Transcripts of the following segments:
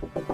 Thank you.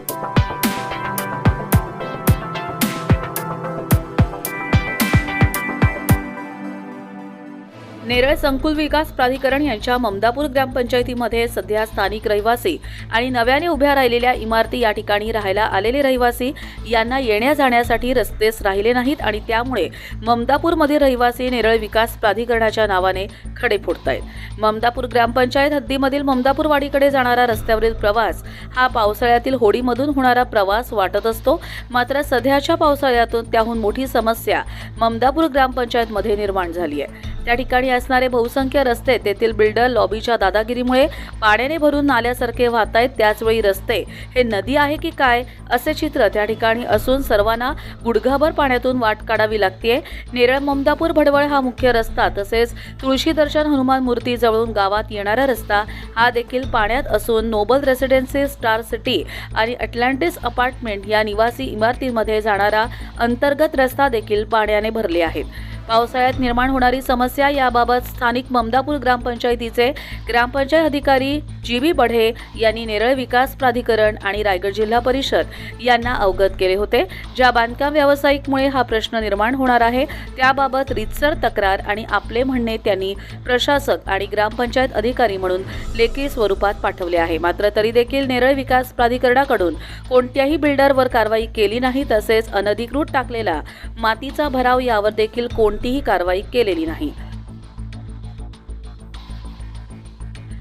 Neral संकुल विकास प्राधिकरण यांच्या ममदापूर ग्रामपंचायतीमध्ये सध्या स्थानिक रहिवासी आणि नव्याने उभ्या राहिलेल्या इमारती या ठिकाणी राहायला आलेले रहिवासी यांना येण्या जाण्यासाठी रस्तेच राहिले नाहीत आणि त्यामुळे ममदापूरमधील रहिवासी नेरळ विकास प्राधिकरणाच्या नावाने खडे फोडतायत. ममदापूर ग्रामपंचायत हद्दीमधील ममदापूरवाडीकडे जाणारा रस्त्यावरील प्रवास हा पावसाळ्यातील होडीमधून होणारा प्रवास वाटत असतो. मात्र सध्याच्या पावसाळ्यातून त्याहून मोठी समस्या ममदापूर ग्रामपंचायतमध्ये निर्माण झाली आहे. त्या ठिकाणी असणारे बहुसंख्य रस्ते तेथील बिल्डर लॉबीच्या दादागिरीमुळे पाण्याने भरून नाल्यासारखे वाहत आहेत त्याचवेळी रस्ते. हे नदी आहे की काय? असे चित्र त्या ठिकाणी असून सर्वांना गुडघाभर पाण्यातून वाट काढावी लागते नेरळ ममदापूर भडवळ हा मुख्य रस्ता. तसेच तुळशी दर्शन हनुमान मूर्ती जवळून गावात येणारा रस्ता हा देखील पाण्यात असून नोबल रेसिडेन्सी स्टार सिटी आणि अटलांटिस अपार्टमेंट या निवासी इमारतीमध्ये जाणारा अंतर्गत रस्ता देखील पाण्याने भरले आहेत. पावसाळ्यात निर्माण होणारी समस्या याबाबत स्थानिक ममदापूर ग्रामपंचायतीचे ग्रामपंचायत अधिकारी जी बी बढे यांनी नेरळ विकास प्राधिकरण आणि रायगड जिल्हा परिषद यांना अवगत केले होते. ज्या बांधकाम व्यावसायिकमुळे हा प्रश्न निर्माण होणार आहे त्याबाबत रितसर तक्रार आणि आपले म्हणणे त्यांनी प्रशासक आणि ग्रामपंचायत अधिकारी म्हणून लेखी स्वरूपात पाठवले आहे. मात्र तरी देखील नेरळ विकास प्राधिकरणाकडून कोणत्याही बिल्डरवर कारवाई केली नाही तसेच अनधिकृत टाकलेला मातीचा भराव यावर देखील कोण कोणतीही कारवाई केलेली नाही.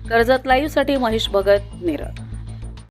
कर्जत लाईव्हसाठी महेश भगत नेरळ